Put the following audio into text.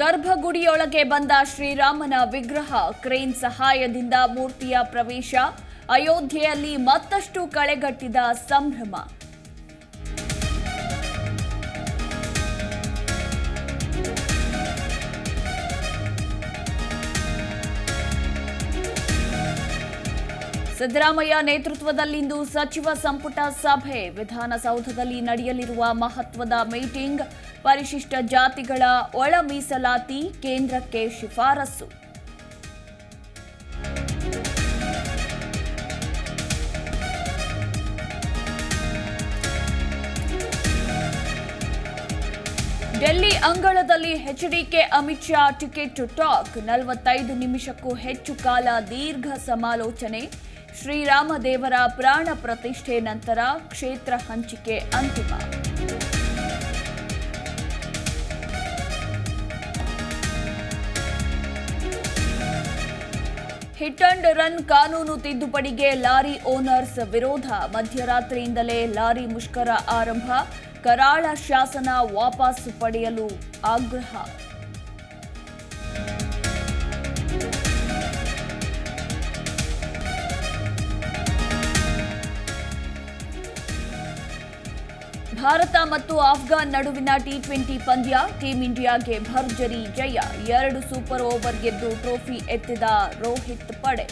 ಗರ್ಭಗುಡಿಯೊಳಗೆ ಬಂದ ಶ್ರೀರಾಮನ ವಿಗ್ರಹ ಕ್ರೇನ್ ಸಹಾಯದಿಂದ ಮೂರ್ತಿಯ ಪ್ರವೇಶ, ಅಯೋಧ್ಯೆಯಲ್ಲಿ ಮತ್ತಷ್ಟು ಕಳೆಗಟ್ಟಿದ ಸಂಭ್ರಮ. ಸಿದ್ದರಾಮಯ್ಯ ನೇತೃತ್ವದಲ್ಲಿಂದು ಸಚಿವ ಸಂಪುಟ ಸಭೆ. ವಿಧಾನಸೌಧದಲ್ಲಿ ನಡೆಯಲಿರುವ ಮಹತ್ವದ ಮೀಟಿಂಗ್ ಪರಿಶಿಷ್ಟ ಜಾತಿಗಳ ಒಳ ಮೀಸಲಾತಿ ಕೇಂದ್ರಕ್ಕೆ ಶಿಫಾರಸು. ಡೆಲ್ಲಿ ಅಂಗಳದಲ್ಲಿ HDK Amit Shah ticket talk. ನಲವತ್ತೈದು ನಿಮಿಷಕ್ಕೂ ಹೆಚ್ಚು ಕಾಲ ದೀರ್ಘ ಸಮಾಲೋಚನೆ. ಶ್ರೀರಾಮದೇವರ ಪ್ರಾಣ ಪ್ರತಿಷ್ಠೆ ನಂತರ ಕ್ಷೇತ್ರ ಹಂಚಿಕೆ ಅಂತಿಮ. ಹಿಟ್ ಅಂಡ್ ರನ್ ಕಾನೂನು ತಿದ್ದುಪಡಿಗೆ ಲಾರಿ ಓನರ್ಸ್ ವಿರೋಧ. ಮಧ್ಯರಾತ್ರಿಯಿಂದಲೇ ಲಾರಿ ಮುಷ್ಕರ ಆರಂಭ. ಕರಾಳ ಶಾಸನ ವಾಪಸ್ ಪಡೆಯಲು ಆಗ್ರಹ. ಭಾರತ ಮತ್ತು ಆಫ್ಘಾನ್ ನಡುವಿನ ಟಿ ಟ್ವೆಂಟಿ ಪಂದ್ಯ, ಟೀಂ ಇಂಡಿಯಾಗೆ ಭರ್ಜರಿ ಜಯ. ಎರಡು ಸೂಪರ್ ಓವರ್ ಗೆದ್ದು ಟ್ರೋಫಿ ಎತ್ತಿದ ರೋಹಿತ್ ಪಡೆ.